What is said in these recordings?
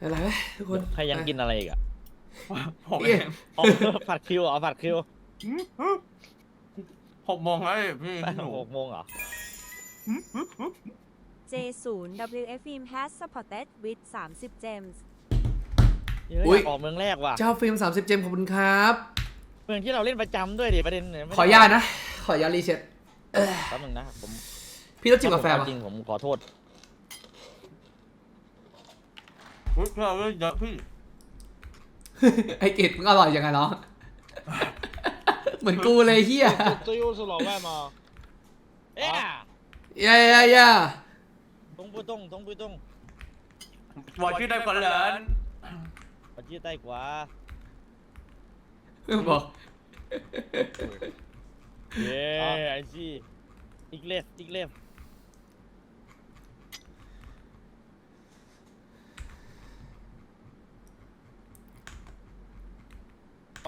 อะไรไหมทุกคนใครยังกินอะไรอีกอะผมเอ๊ะอ๋อผัดคิวเหรอผัดคิวหกโมงแล้วพี่หนูหกโมงเหรอ J0 WF Film has supported with 30 gems เฮ้ยอุ๊ยอยากออกเมืองแรกว่ะ เจ้าฟิล์ม 30 เจมขอบคุณครับ เมืองที่เราเล่นประจำด้วยดิประเด็นเนี่ยไม่ได้ขออนุญาตนะ ขออนุญาตรีเซ็ตเอ้ยแป๊บนึงนะผม พี่ต้องจิบกาแฟถ้ป่ะผมเอจริงผมขอโทษ อุ้ยเราเยอะพี่ ไอ้กิจมึงอร่อยยังไงเนาะ เหมือนกูเลยเฮีย 这又是老外吗？哎呀， ย่าย่าย่า 东不动，东不动， บอกชื่อได้ก่อนเลย 我记得带瓜。 บอก 耶，I see。อี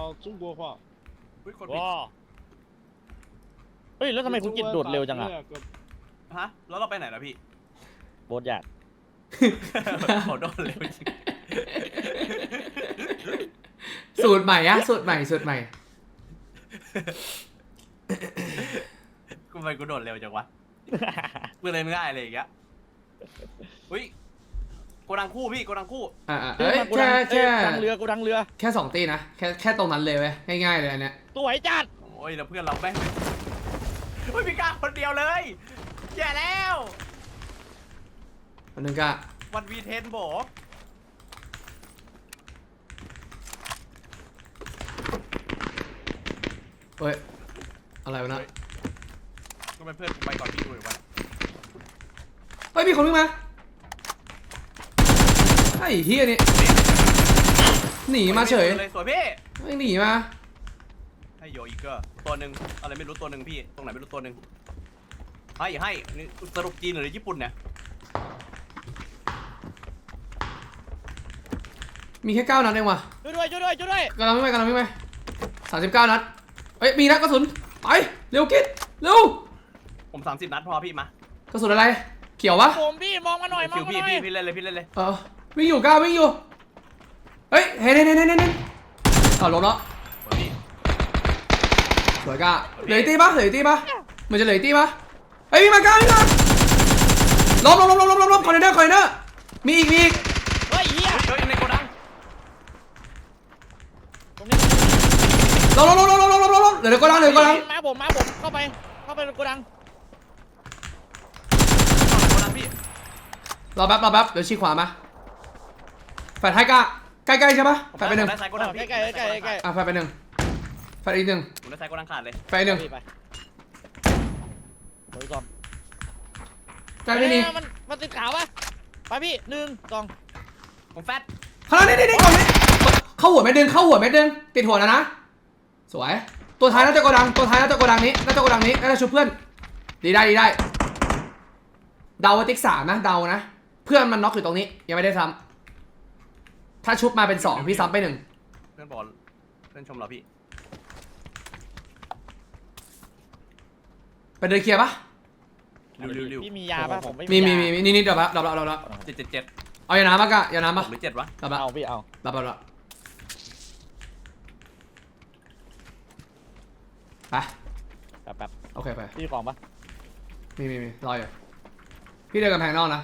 เลฟอีกเลฟ 哦，中国话。 อุ้ยคนผิด ว้าเฮ้ย แล้วทำไมคุณกิดโดดเร็วจังอ่ะ ฮะแล้วเราไปไหนนะพี่ โบดอยาก โหโดนเร็วจริง สูตรใหม่อะสูตรใหม่สูตรใหม่ กูไปกูโดดเร็วจังวะกูเล่นง่ายเลยอย่างเงี้ยอุ้ยโ กดังคู่พี่โกดังคู่อ่าอ่าเฮ้เอ้ยยกูแค่ดังแค่ดังเรือกูดังเรือ แค่สองตีนะแค่แค่ตรงนั้นเลยเว้ยง่ายๆเลยอันเนี้ยสวยจัดโอ้ยแล้วเพื่อนเราแม่งอุ้ยพี่กล้าคนเดียวเลยแย่แล้วอันนึงก็วันวีเทนโบเฮ้ยอะไรวะนะก็เป็นเพื่อนกูไปก่อนพี่ดูอีกวันเฮ้ยมีคนวิ่งมา ไอ้เฮียนี่หนีมาเฉยเลยสวยพี่ไม่หนีมาให้โยอีกเกอร์ตัวหนึ่งอะไรไม่รู้ตัวหนึ่งพี่ตรงไหนไม่รู้ตัวหนึ่งให้ให้นี่สรุปจีนหรือญี่ปุ่นเนี่ยมีแค่เก้านัดเองว่ะช่วยด้วยช่วยด้วยช่วยด้วยกำลังวิ่งไปกำลังวิ่งไปสามสิบเก้านัดเอ้ยมีนัดกระสุนไปเร็วกิดเร็วผม30นัดพอพี่มากระสุนอะไร เขียววะผมพี่มองมาหน่อยมอคิงวมาพี่หน่อยพี่พี่เล่นเลยพี่เล่นเลยเออ วิ่งอยู่ก้าววิ่งอยู่ เฮ้ยเห็นเห็นเห็นเห็นเห็นเห็นเอาลงแล้วสวยพี่สวยก้าเหลืออกตีปะเหลืออกตีปะเหมือนจะเหลืออกตีปะเฮ้ยวิ่งมาก้าววิ่งมาล้มล้มล้มล้มล้มล้มล้มคอนเทนเนอร์คอนเทนเนอร์มีอีกมีอีกเฮ้ยเฮียเฮ้ยในโกดังตรงนี้ล้มล้มล้มล้มล้มล้มล้มล้มเหลือเดี๋ยวก็ล้างเหลือก็ล้างมาผมมาผมเข้าไปเข้าไปในโกดังโกดังพี่รอแป๊บรอแป๊บเดี๋ยวชี้ขวามา แฟดให้ก้าใกล้ๆใช่ปะแฟดไปหนึ่งได้ซ้ายโกดังพี่ใกล้ๆใกล้ๆใกล้ อะแฟดไปหนึ่งแฟดอีกหนึ่งผมได้ซ้ายโกดังขาดเลยแฟดอีกหนึ่งๆไปไปก่อนใกล้ไม่นี่มันมันติดขาวปะไปพี่หนึ่งสองผมแฟตข้างล่างนี่นี่นี่ก่อนนี่เข้าหัวเม็ดหนึ่งเข้าหัวเม็ดหนึ่งติดหัวแล้วนะ สวย ตัวท้ายน่าจะโกดัง ตัวท้ายน่าจะโกดังนี้น่าจะโกดังนี้น่าจะชุบเพื่อน ดีได้ดีได้ เดาว่าติ๊กสามนะ เดานะ เพื่อนมันน็อกอยู่ตรงนี้ ยังไม่ได้ซ้ำ ถ้าชุบมาเป็นสองพี่ซ้ำไปหนึ่งเพื่อนบอกเพื่อนชมเราพี่ไปเดินเคลียร์ปะริวริวริวพี่มียาปะผมไม่มีมียามีมีนี่นี่เดี๋ยวปะดับแล้วดับแล้วเจ็ดเจ็ดเจ็ดเอาอย่าน้ำปะกะอย่าน้ำหปะกหรือเจ็ดวะดับแล้วเอาพี่เอาดับแล้วดับแล้วไปแป๊บแป๊บโอเคไปพี่ของปะมีมีมีรออยู่พี่เดินกำแพงนอกนะ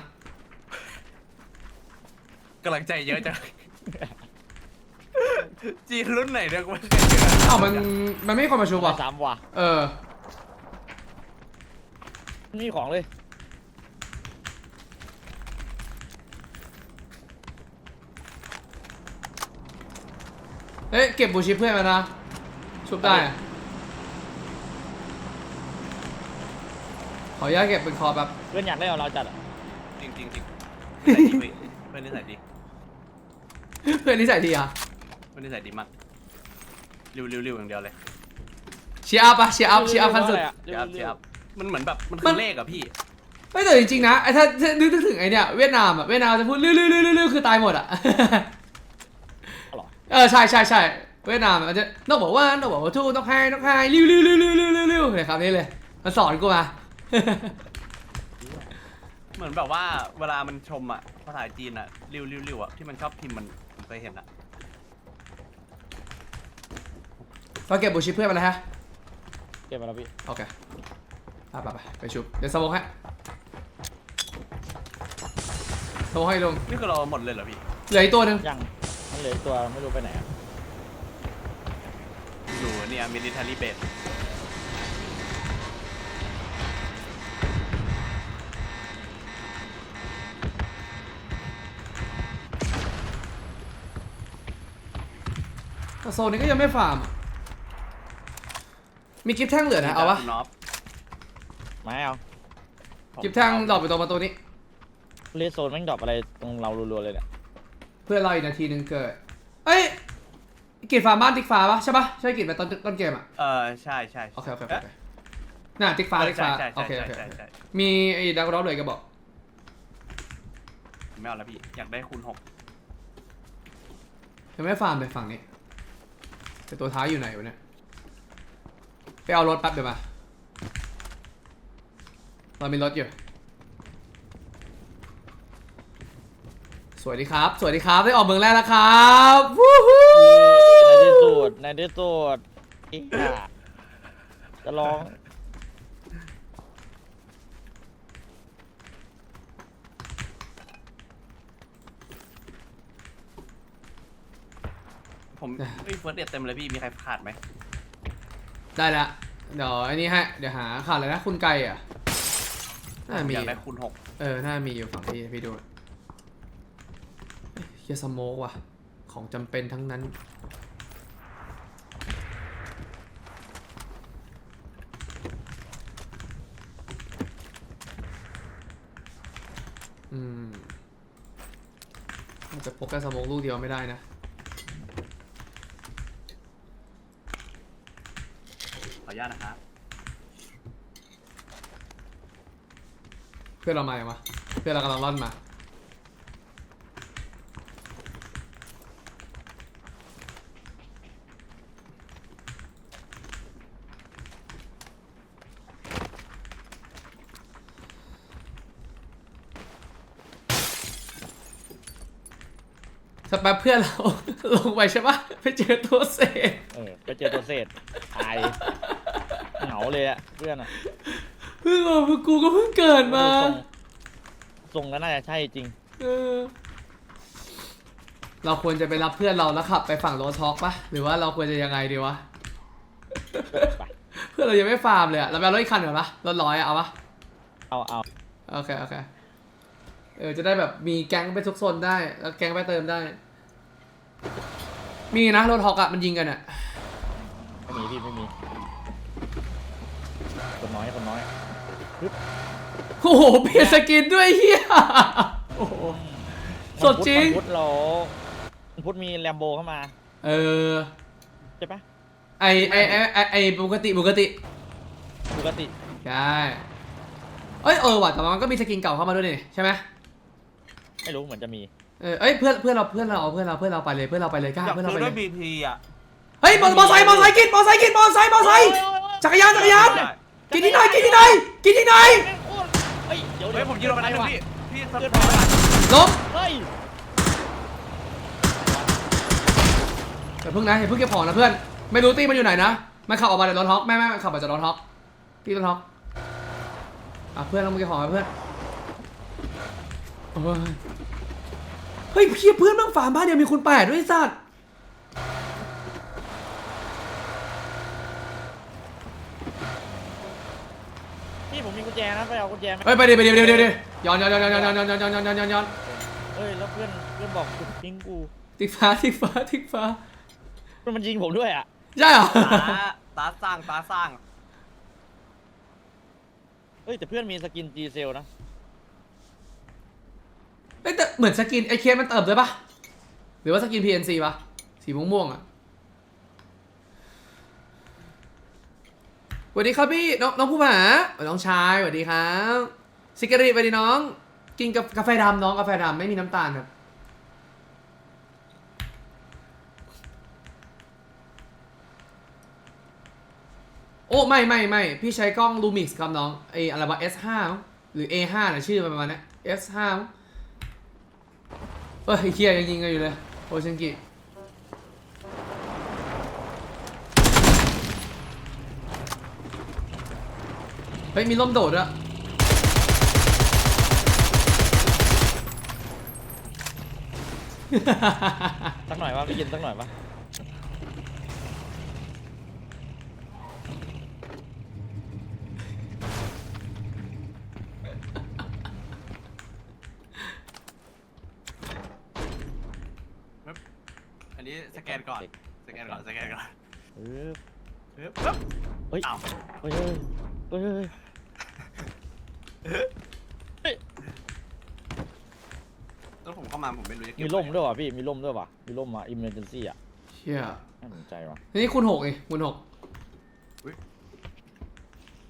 กำลังใจเยอะจัง จีนรุ่นไหนเนี่ยกูไม่เคยเจออ้าวมันมันไม่มีคนมาชุบว่ะอะสามว่ะเออนี่ของเลย เฮ้ยเก็บบูชิเพื่อนมานะชุบได้อะขออนุญาตเก็บเป็นคอแบบเพื่อนอยากได้เอาเราจัดอะจริงจริงจริงนิสัยดีพี่เพื่อนนิสัยดีเพื่อนนิสัยดีอะเพื่อนนิสัยดีมากริวริวริวอย่างเดียวเลยเชียร์อัพปะเชียร์อัพเชียร์อัพขั้นสุด เชียร์อัพเชียร์อัพมันเหมือนแบบมันมัคืนอเลขอะพี่ ไม่แต่จริงๆนะไอ้ถ้าถ้านึกถึงไอ้เนี่ยเวียดนามอะเวียดนามจะพูดลื้อลื้อลื้อลื้อคือตายหมดอะ หรอ เออใช่ใช่ใช่เวียดนามมันจะต้องบอกว่าต้องบอกว่าทูต้องให้ต้องให้ริ้วริ้วริ้วริ้วริ้วริ้วริ้วเลยครับนี่เลย มันสอนกูมา เหมือนแบบว่าเวลามันชมอะภาษาจีนอะริวริวริวอะที่มันชอบพิมพ์มันผม เคยเห็นอะเราเก็บบูชิเพื่อนมาแล้วฮะ เก็บมาแล้วพี่โอเคไปไปไปไปชุบ เดี๋ยวสโมองฮะสโมองให้ลง นี่คือเราหมดเลยเหรอพี่เหลืออีกตัวหนึ่งยังมันเหลืออีกตัวไม่รู้ไปไหนอะอยู่เนี่ยมิลิเทอรี่เบส แต่โซนนี้ก็ยังไม่ฟาร์ม มีกิฟต์แท่งเหลือนะ เอาปะน็อปไม่เอากิฟต์แท่งดรอปไปตรงประตูนี้ เลสโซนแม่งดรอปอะไรตรงเรารัวๆเลยเนี่ยเพื่อเราอีกนาทีหนึ่งเกิด เอ้ยกิจฟาร์มบ้านติ๊กฟ้าปะใช่ปะใช่กิจไปตอนต้นเกมอะเออใช่ใช่โอเคโอเคโอเคน่ะติ๊กฟ้าติ๊กฟ้าใช่โอใช่เคใช่โอเคใช่ใช่มีไอ้ดักรอบเลยก็บอก ไม่เอาแล้วพี่ อยากได้คูณหกยังไม่ฟาร์มเลยฝั่งนี้ แต่ตัวท้ายอยู่ไหนวะเนี่ย ไปเอารถแป๊บเดี๋ยวมา เรามีรถอยู่ สวัสดีครับ สวัสดีครับ ได้ออกเมืองแรกแล้วครับวู้ฮู้ในที่สุดในที่สุดอีกอะจะลอง ผมเฮ้ยเฟิร์สเดทเต็มเลยพี่ มีใครขาดไหมได้แล้วเดี๋ยวอันนี้ให้เดี๋ยวหาขาดเลยนะคุณไก่อะน่ามีอยากได้คูณหกเออน่ามีอยู่ฝั่งที่พี่ดูเอ้ยเฮียสโมกว่ะ ของจำเป็นทั้งนั้นอืมอาจจะพกแค่สโมกลูกเดียวไม่ได้นะ ขออนุ ญาตนะครับเพื่อนเรามาอย่างวะเพื่อนเรากำลังร่อนมาสักแป๊บเพื่อนเรา ลงไปใช่ปะไปเจอตัวเศษ เออไปเจอตัวเศษตายเหงาเลยอะเพื่อนอะเพิ่งออกมากูก็เพิ่งเกิดมาทรงทรงก็น่าจะใช่จริง เออ เราควรจะไปรับเพื่อนเราแล้วขับไปฝั่งโรท็อกปะหรือว่าเราควรจะยังไงดีวะ ไป เพื่อนเรายังไม่ฟาร์มเลยอะเราไปเอารถอีกคันก่อนปะรถร้อยอะเอาปะเอาเอาโอเคโอเค เออจะได้แบบมีแก๊งไปทุกโซนได้ แล้วแก๊งไปเติมได้ มีนะรถฮอกอะมันยิงกันอะไม่มีพี่ไม่มี คนน้อยคนน้อยโอ้โหเปลี่ยนสกินด้วยเฮียโอ้โห สดจริงมันพุธเรามันพุธมีแลมโบเข้ามาเออใช่ปะไอไอไอไอไอปกติปกติปกติใช่เอ้ยเออว่ะแต่ว่ามันก็มีสกินเก่าเข้ามาด้วยนี่ใช่ไหมไม่รู้เหมือนจะมีเออเอ้ยเพื่อนเพื่อนเราเพื่อนเราเอาเพื่อนเราเพื่อนเราไปเลยเพื่อนเราไปเลยกล้าอยากเพื่อนเราซื้ไปอเลด้วยยบีทีอะเฮ้ยมอเตอร์ไซค์มอเตอร์ไซค์กินมอเตอร์ไซค์กินมอเตอร์ไซค์มอเตอร์ไซค์จักรยานจักรยาน ได้ กินที่ไหนกินที่ไหนกินที่ไหนเฮ้ยเดี๋ยวเฮ้ยผมยิงลงไปแล้วว่ะพี่พี่สเพื่อนปอร์ตล้มเฮ้ยอย่าเพิ่งนะอย่าเพิ่งเก็บของนะเพื่อน ไม่รู้ตีมันอยู่ไหนนะมันขับออกมาจากรถฮอกแม่แม่มันขับมาจากรถฮอกที่รถฮอกอะเพื่อนเรามาเก็บของนะเพื่อนโอ้ยเฮ้ยพี่เพื่อนบ้างฝาบ้านเดียวมีคุณแปดด้วยไอ้สัตว์ พี่ผมมีกุญแจนะไปเอากุญแจไหมเฮ้ยไปเดี๋ยวไปเดี๋ยวเดี๋ยวเดี๋ยวเดี๋ยวย้อนย้อนย้อนย้อนย้อนย้อนย้อนย้อนย้อนย้อนย้อนย้อนเฮ้ยแล้วเพื่อนเพื่อนบอกกูทิ้งกูติ๊กฟ้าติ๊กฟ้าติ๊กฟ้าเพื่อนมันยิงผมด้วยอะใช่เหรอตาตาสร้างตาสร้างเฮ้ยแต่เพื่อนมีสกินจีเซลนะเอ้ยแต่เหมือนสกินไอเคมันเติมด้วยปะหรือว่าสกิน PNC ปะสีม่วงๆอะ วัสดีครับพี่น้องน้องผู้ผาน้องชายสวัสดีครับซิกเกอรีสวัสดีน้อง กินกากาแฟดำน้องกาแฟดำไม่มีน้ำตาลครับโอ้ไม่ไม่ไม่พี่ใช้กล้องลูมิกครับน้องไออะไรวะ S5 หรือ A5 นะชื่อประมาณนี้ย S5 เอ้ยไอ้เคียยังยิงกันอยู่เลยโอชิงกิ ฮ้ยมีล่มโดดด้วยสักหน่อยวะไม่ยินสักหน่อยวะอันนี้สแกนก่อน สแกนก่อน สแกนก่อนเออเฮ้ยปึ๊บเฮ้ย อ้าว เฮ้ยเฮ้ยเฮ้ยเฮ้ย แล้วผมเข้ามาผมไม่รู้จะเก็บมีร่มด้วยวะพี่ มีร่มด้วยวะมีร่มมา emergency อะเชี่ยน่าสนใจวะทีนี้คูณหกไงคูณหก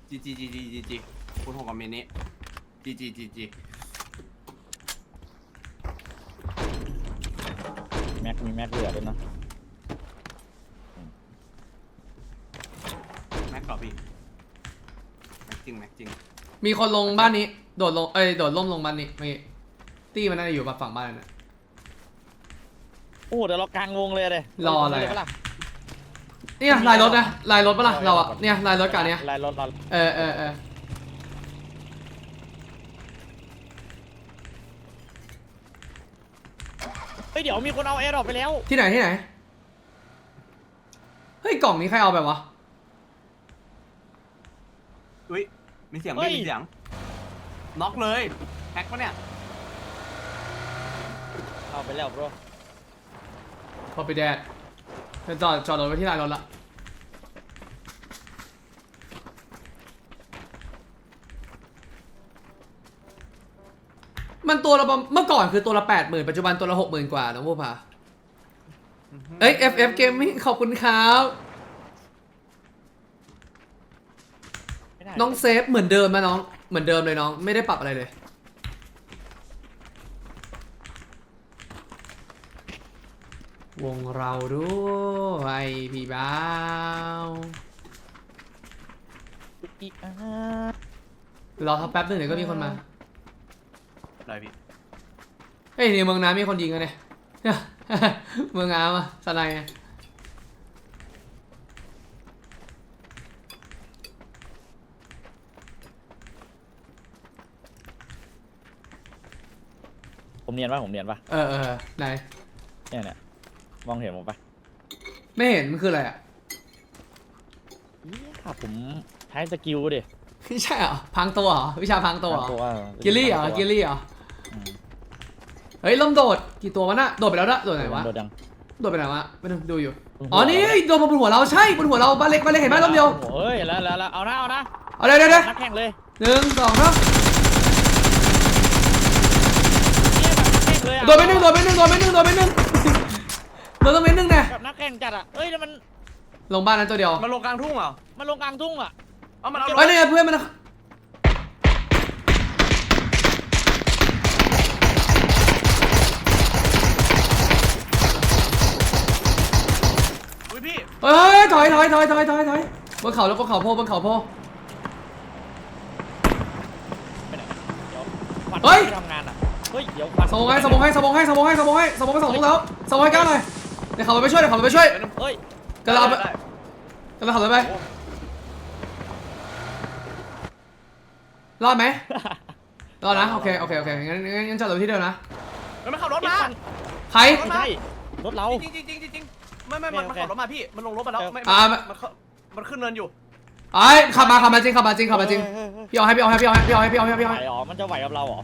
จีจีจีจีจีจีคุณหกกับเมนี้จีจีจีจีแม็กมีแม็กเหลือด้วยนะ แม็กก่อนพี่แม็กจริงแม็กจริง มีคนลงบ้านนี้ โดดลง เอ้ย โดดล่มลงบ้านนี้เมื่อกี้ตี้มันน่าจะอยู่ฝั่งบ้านนั่นนะโอ้เดี๋ยวเรากลางวงเลยเลยรออะไรอะปล่เนี่ยลายรถนะลายรถปะล่ะเราอะเนี่ยลายรถกันเนี่ยลายรถเราเออเออเออเฮ้ยเดี๋ยวมีคนเอาแอร์ดรอปไปแล้ว ที่ไหนที่ไหน เฮ้ยกล่องนี้ใครเอาไปวะ อุ้ย มีเสียงเฮ้พี่ย มีเสียงน็อกเลยแฮกปะเนี่ยเอาไปแล้วบรพอไปแดดจะจอดจอดรถไว้ที่ลานรถละมันตัวละประเมื่อก่อนคือตัวละแปดหมื่นปัจจุบันตัวละหกหมื่นกว่าน้องผู้พาเอ้ย FF Gaming ขอบคุณครับ ไม่ได้ น้องเซฟเหมือนเดิมนะน้อง เหมือนเดิมเลยน้อง ไม่ได้ปรับอะไรเลย วงเราด้วยพี่บ้าวอีกอะรอทักแป๊บหนึงเดี๋ยวก็มีคนมาได้พี่เฮ้ยในเมืองน้ำมีคนยิงกันเนี่ย เมืองน้ำอะสไนด์อะ ผมเนียนปะผมเนียนปะเออเออไหนเนี่ยเนี่ยมองเห็นผมปะไม่เห็นมันคืออะไรอะเหี้ยผมใช้สกิลดิไม่ใช่เหรอพังตัวเหรอวิชาพังตัวเหรอตัวกิลลี่เหรอกิลลี่เหรออืมเฮ้ยล่มโดดกี่ตัววะน่ะโดดไปแล้วนะโดดไหนวะโดดยังโดดไปไหนวะไม่ดูดูอยู่บนหัวอ๋อนี่โดดมาบนหัวเราใช่บนหัวเราบ้านเล็กบ้านเล็กเห็นไหมล่มเดียวเฮ้ยแล้วแล้วแล้วเอานะเอานะเอาเดี๋ยวเดี๋ยวเดี๋ยวนักแข่งเลยหนึ่งสองครับ เนี่ยแบบนักแข่งเลยอะ โดดไปหนึ่งโดดไปหนึ่งโดดไปหนึ่งโดดไปหนึ่งโดดต้องไปหนึ่งแน่แบบนักแข่งจัดอะเอ้ยแล้วมันลงบ้านนั้นตัวเดียวมันลงกลางทุ่งเหรอมันลงกลางทุ่งอะเอามันเอารเฮ้ยถเนี่ยเพื่อนมันนะอุ้ยพี่เฮ้ยถอยถอยถอยถอยถอยถอยบนเขาแล้วบนเขาโพบนเขาโพไปไหนเดี๋ยวควันเฮ้ยไม่ทำงานอะเฮ้ยเดี๋ยวควันสมองให้สมองให้สมองให้สมองให้สมองให้สมองให้สองลูกแล้วสมองให้ก้าวหน่อยเดี๋ยวขับรถไปช่วยเดี๋ยวขับรถไปช่วยเฮ้ยกำลังเอาไปได้กำลังขับรถไปรอดไหมรอดนะโอเคโอเคโอเคงั้นงั้นงั้นจอดรถที่เดิมนะแล้วมันขับรถมาใครไม่ใช่รถเราจริงจริงจริงจริงจริงไม่ไม่มันโอมันเคขับรถมาพี่มันลงรถมาแล้วไม่อ่ามันมันเข้ามันขึ้นเนินอยู่ไอ้ยขับมาขับมาจริงขับมาจริงขับมาจริงเฮ้ยเฮ้ยพี่เอาให้พี่เอาให้พี่เอาให้พี่เอาให้พี่เอาให้พี่เฮ้เอายให้ไหวเหรอมันจะไหวกับเราเหรอ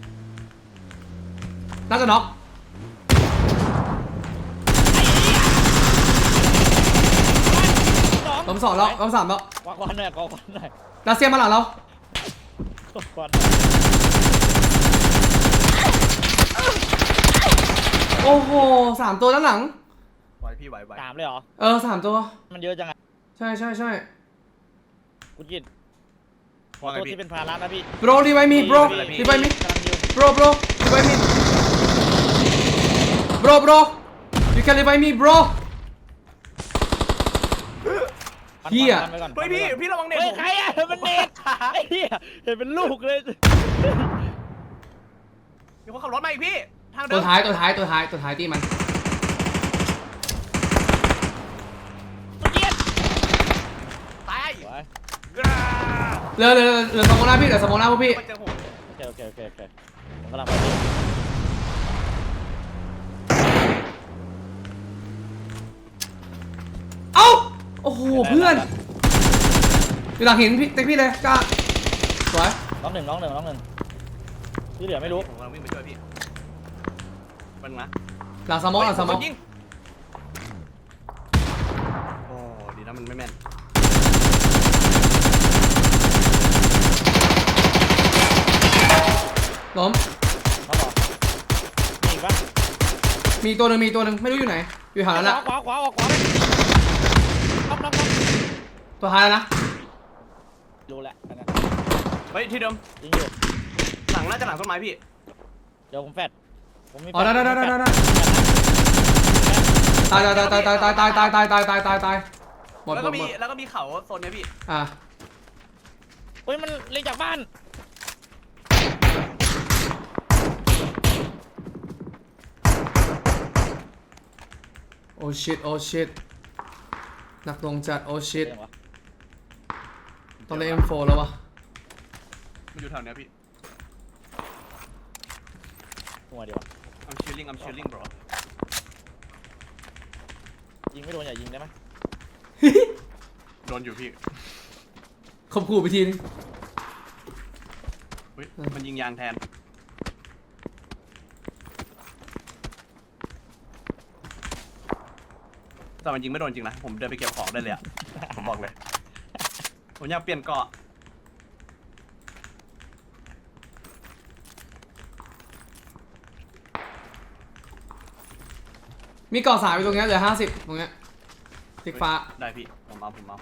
น่าจะน็อกสองล้มสองแล้วล้มสามแล้วกวาดควันหน่อยกวาดควันหน่อยรัสเซียมาหลังเรากวาดควันโอ้โหสามตัวด้านหลัง ไหวพี่ไหวไหวสามเลยเหรอ เออสามตัว มันเยอะจังอะใช่ใช่ใช่คุณกินขอโทษที่เป็นภาระนะพี่ bro revive me bro พี่ revive me กำลังยิว bro bro revive me bro bro you can revive me bro ปันเหี้ยปันไปก่อนเฮ้ยพี่ปันไปก่อนพี่ระวังเน็ตเฮ้ยผมใครอะมันเน็ตไอ้เหี้ยเห็นเป็นลูกเลยมีคนขับรถมาอีกพี่ ทางเดิตัวมท้ายตัวท้ายตัวท้ายตัวท้ายตีมันเมื่อกี้ตายสวยเหลือเหลือเหลือสมองหน้าพี่เหลือสมองหน้าพวกพี่มาเจอผมโอเคโอเคโอเคโอเคผมกำลังไปพี่ เอ้า โอ้โหเพื่อนอยู่หลังหินพี่เต็กพี่เลยกล้าสวยน้องหนึ่งน้องหนึ่งน้องหนึ่งที่เหลือไม่รู้ผมกำลังวิ่งไปช่วยพี่เป็นไงนะหลังสมองหลังสมองยิงโอ้ดีนะมันไม่แม่นล้มน้องบอกมีอีกปะมีตัวหนึ่งมีตัวหนึ่งไม่รู้อยู่ไหนอยู่แถวนั้นแหละขวาขวาขวาขวาไปน็อกน็อกน็อก ตัวท้ายแล้วนะ รู้แล้วอันนั้นเฮ้ยที่เดิมยิงอยู่หลังน่าจะหลังต้นไม้พี่เดี๋ยวผมแฟดผมมีแฟอ๋อได้ได้ได้ได้ได้ ตายตายตายตายตายตายตายตายตายตายตายตายหมดแล้วหมก็ดมีหมดแล้วก็มีเขาโซนเนี้ยพี่อะเฮ้ยมันเล็งจากบ้านโอ้ชิตโอ้ชิตหนักลงจัดโอ้ชิตเล็งวะต้ องเล่น M4 แล้ววะมันอยู่แถวเนี้ยพี่หัวเดียวอะ I'm chilling I'm chilling bro ยิงไม่โดนอย่ายิงได้ไหมโดนอยู่พี่ข่มขู่ไปทีนึงเฮ้ยมันยิงยางแทน แต่มันยิงไม่โดนจริงนะ ผมเดินไปเก็บของได้เลยอะผมบอกเลย ผมอยากเปลี่ยนเกาะมีเกาะสามอยู่ตรงเนี้ยเหลือห้าสิบตรงเนี้ยติ๊กฟ้า ได้พี่ ผมเอาผมเอา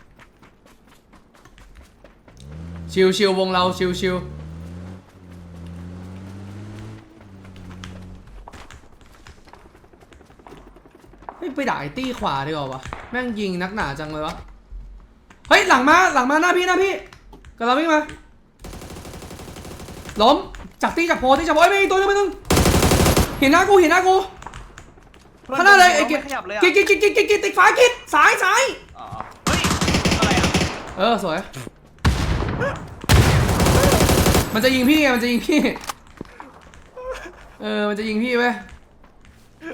ชิวชิววงเราชิวชิวเฮ้ยไปด่าไอ้ตี้ขวาดีกว่าวะแม่งยิงนักหนาจังเลยวะ เฮ้ยหลังมาหลังมาหน้าพี่หน้าพี่กำลังวิ่งมาล้มจากตี้จากโพตี้จากโพเอ้ยไม่มีตัวนึงไม่นึงเห็นหน้ากูเห็นหน้ากูข้างหน้าเลยไอ้กิไม่ขยับเลยอะกิดกิดกิดกิดกิดกิดติ๊กฟ้ากิดสายสายอ๋อเฮ้ยอะไรอะเออสวย มันจะยิงพี่ไงมันจะยิงพี่เออมันจะยิงพี่เว้ย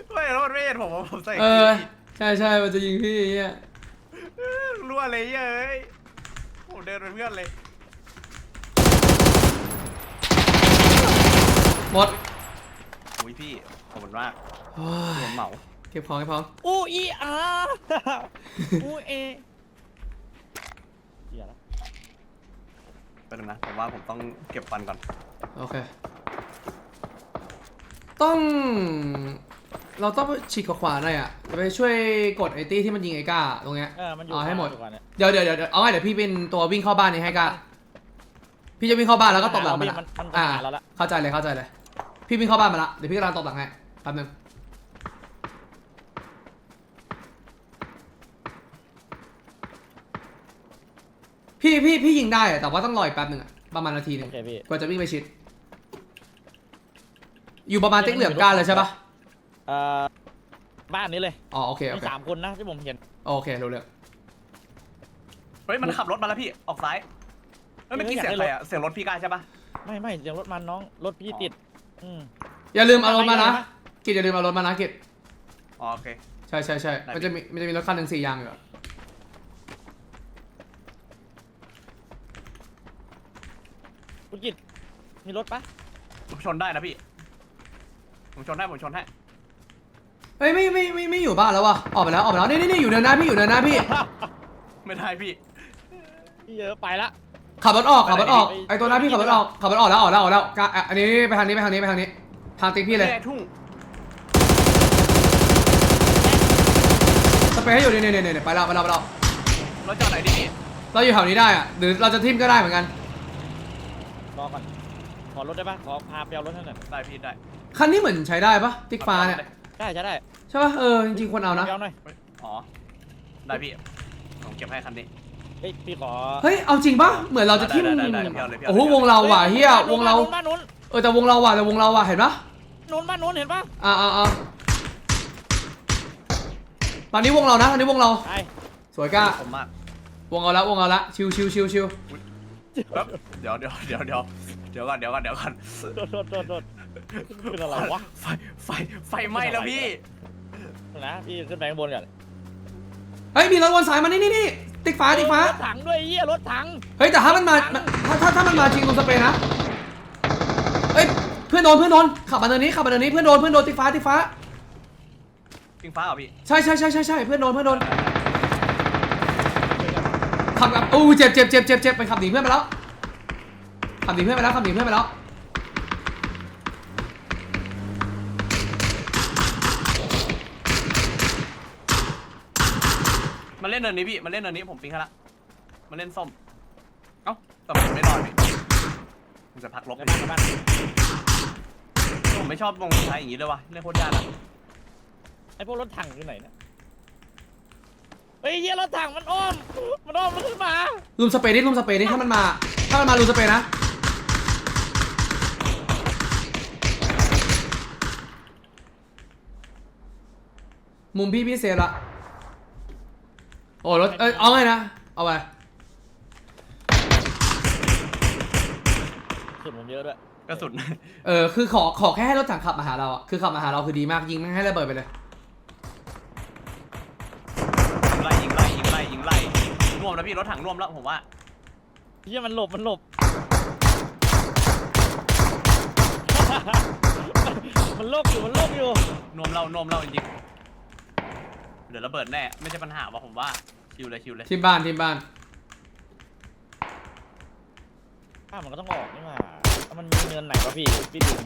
เฮ้ยแล้วมันไม่เห็นผมว่าผมใส่เออใช่ใช่มันจะยิงพี่เนี่ย รั่วเลยเย้ยผมเดินเป็นเพื่อนเลย หมดอุ้ยพี่ขอบคุณมากโอ้ยรวมเหมาเก็บของเก็บของอู้อีอาอู้เอเหี้ยละไปดูนะผมว่าผมต้องเก็บฟันก่อน โอเค ต้อง เราต้องไปฉีกขวาๆหน่อยอะจะไปช่วยกดไอ้ตี้ที่มันยิงไอ้ก้าตรงเนี้ย เออมันอยู่เอาให้หมดขวาอยู่ก่อนเนี่ยเดี๋ยวเดี๋ยวเดี๋ยวเอาไงเดี๋ยวพี่เป็นตัววิ่งเข้าบ้านนี้ให้ก้าพี่จะวิ่งเข้าบ้านแล้วก็ตบหลังมันมันอะมันอ่าหาเราละเข้าใจเลยเข้าใจเลย พี่วิ่งเข้าบ้านมาละเดี๋ยวพี่กำลังตบหลังให้แป๊บนึงพี่พี่พี่ยิงได้อะแต่ว่าต้องรออีกแป๊บหนึ่งอะประมาณนาทีหนึ่โองเคพี่ กว่าจะวิ่งไปชิด อยู่ประมาณติ๊กเหลืองก้านเลยใช่ปะ เอ่อบ้านนี้เลยอ๋อโอเคโอมีเคสามคนนะที่ผมเห็นโอเครู้เรื่องเฮ้ยมันขับรถมาแล้วพี่ออกซ้ายเฮ้ยเมื่อกี้เสียงใครอะเสียงรถพี่กายใช่ปะไม่ไม่เสียงรถมันน้องรถพี่ติด อืม อย่าลืมเอารถมานะอะไรนะกิจอย่าลืมเอารถมานะกิจอ๋อโอเค ใช่ใช่ใช่ได้มันจะมีมันจะมีรถคันหนึ่งสี่ยางอยู่อะคุณกิตมีรถปะผมชนได้นะพี่ ผมชนได้ผมชนให้ เฮ้ยไม่ไม่ไม่ไม่อยู่บ้านแล้ววะออกไปแล้วออกไปแล้วนี่นี่นี่อยู่เดินหน้าพี่อยู่เดินหน้าพี่ ไม่ได้พี่ พี่เยอะไปละ ขับรถออกขับรถออกไปไหนไอตัวหน้าพี่ขับรถออกขับรถออกแล้วออกแล้วออกแล้วกะอะอันนี้ไปทางนี้ไปทางนี้ไปทางนี้ทางติ๊กพี่เลยนี่ไงทุ่งสเปรย์ให้อยู่นี่นี่นี่นี่ไปแล้วไปแล้วไปแล้วรถจอดไหนดิพี่เราอยู่แถวนี้ได้อะหรือเราจะทิมก็ได้เหมือนกันรอก่อน ขอรถได้ปะขอพาไปเอารถให้หน่อยได้พี่ได้คันนี้เหมือนใช้ได้ปะติ๊กฟ้าเนี่ย ได้จะได้ใช่ปะเออจริงๆควรเอานะไปเอาหน่อยอ๋อ ได้พี่ ผมเก็บให้คันนี้ เฮ้ยพี่ขอเฮ้ยเอาจริงปะเหมือนเราจะทิ่มได้ได้ได้ได้พี่เอาเลยพี่เอาเลย โอ้โหวงเราว่ะเฮียฮ้วงเราบ้านนู้นเออแต่วงเราว่ะแต่วงเราว่ะเห็นปะนู้นบ้านนู้นเห็นปะอ่าอ่าอ่าตอนนี้วงเรานะตอนนี้วงเราไปสวยก้าผมมากวงเราละวงเราละชิวชิวชิวชิวแป๊บเดี๋ยวเดี๋ยวเดี๋ยวเดี๋ยวเดี๋ยวก่อนเดี๋ยวก่อนเดี๋ยวก่อนโดดโดดโดดโดด เป็นอะไรวะไฟไฟไฟไหม้แล้วพี่ นะพี่ขึ้นไปข้างบนก่อนเฮ้ยมีรถวนสายมานี่นี่นี่ติ๊กฟ้าติ๊กฟ้ารถถังด้วยไอ้เหี้ยรถถัง เฮ้ยแต่ถ้ามันมาถ้าถ้าถ้ามันมาจริงลงสเปรย์นะเฮ้ยเพื่อนโดนเพื่อนโดนขับมาเดินนี้ขับมาเดินนี้เพื่อนโดนเพื่อนโดนติ๊กฟ้าติ๊กฟ้าปิงฟ้าเหรอพี่ใช่ใช่ใช่ใช่ใช่เพื่อนโดนเพื่อนโดนขับกับโอ้เจ็บเจ็บเจ็บเจ็บเจ็บไปขับหนีเพื่อนไปแล้วขับหนีเพื่อนไปแล้วขับหนีเพื่อนไปแล้ว เล่นเนินนี้พี่มันเล่นเนินนี้ผมปิงให้ละมันเล่นส้มเอ้าแต่ผมไม่รอดพี่มันจะพักลบในบ้านในบ้านผมไม่ชอบวงท้ายอย่างนี้เลยว่ะเล่นโคตรยากอะไอ้พวกรถถังอยู่ไหนเนี่ยเฮ้ยเหี้ยรถถังมันอ้อม มันอ้อมมันขึ้นมาลุมสเปรย์ดิลุมสเปรย์ดิถ้ามันมา ถ้ามันมาลุมสเปรย์นะมุมพี่พี่เซฟละ โอ้รถเอ้ยเอาไงนะ เอาไป สุดผมเยอะด้วย กระสุน เออคือขอขอแค่ให้รถถังขับมาหาเราอะคือขับมาหาเราคือดีมากยิงแม่งให้ระเบิดไปเลย ยิงไล่ยิงไล่ยิงไล่ยิงไล่น่วมแล้วพี่รถถังน่วมแล้วผมว่าเหี้ยมันหลบมันหลบ มันโลกอยู่มันโลกอยู่น่วมเราน่วมเราจริงๆ เดี๋ยวระเบิดแน่ ไม่ใช่ปัญหาว่ะผมว่า ชิวเลยชิวเลยที่บ้านที่บ้านข้ามมันก็ต้องออกนี่หว่าแล้วมันมีเงินไหนวะพี่พี่ดึง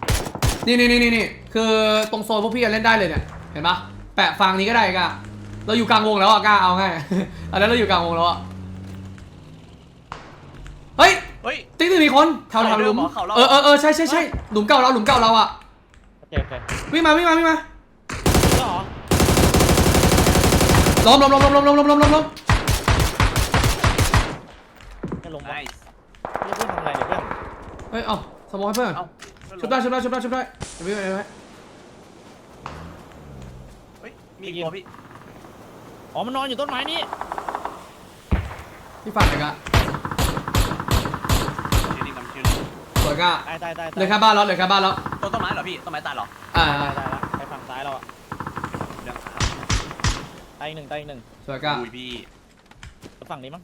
นี่นี่นี่นี่นี่คือตรงโซนพวกพี่อะเล่นได้เลยเนี่ยเห็นปะแปะฟางนี้ก็ได้ก้าเราอยู่กลางวงแล้วอะก้าเอาง่าย อันนั้นเราอยู่กลางวงแล้วอะเฮ้ยเฮ้ย ติ๊กหนึ่งมีคนแถวแถวหลุมเขาเดินเหรอเขาเรา เออเออเออใช่ใช่ใช่หลุมเก่าเราหลุมเก่าเราอะโอเคโอเควิ่งมาวิ่งมาวิ่งมา ก็เหรอ ล้มล้มล้มล้มล้มล้มล้มล้มล้มล้มจะลงไนปะส์เพื่อนทำอะไรเนี่ยเพื่อนเฮ้ยเอ้าสมองให้เพื่อนเอ้าชุบได้ชุบได้ชุบได้ชุบได้เดี๋ยวพี่ไปไปเฮ้ยมีอีกตัวพี่อ๋อมันนอนอยู่ต้นไม้นี่พี่ฝากหน่อยกะชื่อนี้กำชื่อนี้สวยกะตายตายตายเหลือแค่บ้านแล้วเหลือแค่บ้านแล้วต้นต้นไม้เหรอพี่ต้นไม้ตายเหรออ่าตายตายแล้วไปฝั่งซ้ายเราอะเดี๋ยว ตายอีกหนึ่งตายอีกหนึ่งสวยกะอุ้ยพี่แล้วฝั่งนี้มั้ง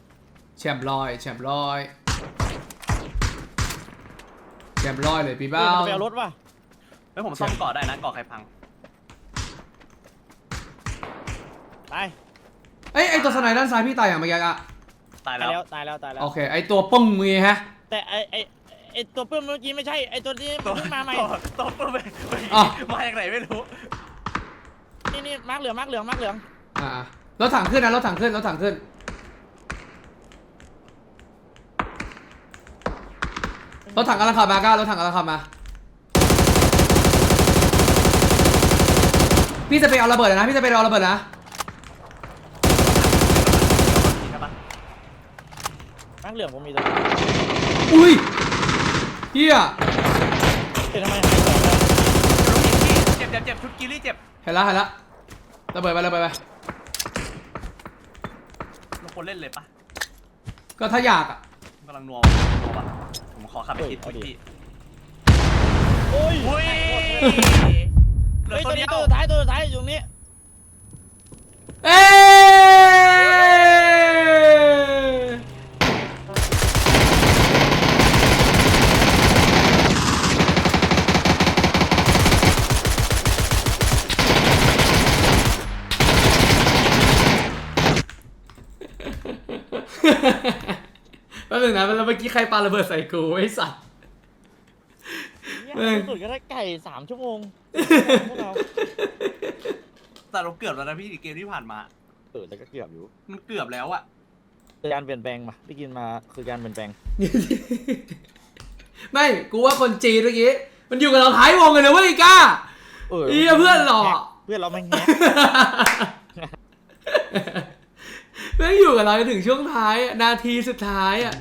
แชมป์ลอยแชมป์ลอยแชมป์ลอยเลยพี่เฮ้บ้ายมันจะไปเอารถป่ะเฮ้ยผมซ่อมเกาะได้นะเกาะใครพัง ตายเอ้ยไอตัวสไนด์ด้านซ้ายพี่ตายอย่างเมื่อกี้อะตายตายแล้แล้ววตายแล้วตายแล้ว โอเคไอตัวปึ้งมือฮะแต่ไอไอไอตัวเพิ่มเมื่อกี้ไม่ใช่ไอตัวที่ตัวเพิ่งมาใหม่ตัวตัวเพิ่มไปอะมาจากไหนไม่รู้นี่นี่มาร์กเหลืองมาร์กเหลืองมาร์กเหลือง อ่ารถถังขึ้นนะรถถังขึ้นรถถังขึ้น รถถังกำลังขับมาก้ารถถังกำลังขับมา พี่จะไปเอาระเบิดนะ พี่จะไปเอาระเบิดนะใช่ปะมาร์กเหลืองผมมีตัวอุ้ยเฮียเฮ้ยทำไมหายไปแล้ว เจ็บเจ็บเจ็บชุดกิลี่เจ็บ เห็นละเห็นละระเบิดไประเบิดไปเรา ควรเล่นเลยปะก็ถ้าอยากอะกำลังนัวนัวปะผมขอขับไปคิดทุกที่โอ้ยอุ้ยเหลืเฮ้อยตัตัววเดีนี้ยวตัวสุดท้ายตัวสุดท้ายอยู่ตรงนี้ เอ้ย แป๊บนึงนะแล้วเมื่อกี้ใครปาระเบิดใส่กูไอ้สัตว์ เนี่ยเออสุดก็ได้ไก่สามชั่วโมงพวกเราแต่เราเกือบแล้วนะพี่เกมที่ผ่านมา เออแต่ก็เกือบอยู่มันเกือบแล้วอะคือการเปลี่ยนแปลงมาพี่กินมาคือการเปลี่ยนแปลงไม่กูว่าคนจีนเมื่อกี้มันอยู่กับเราท้ายวงเลยนะเว้ยก้า เออเหี้ยเพื่อนหรอเพื่อนเราไม่งแฮก แม่งอยู่กับเราจนถึงช่วงท้ายอะนาทีสุดท้ายอะ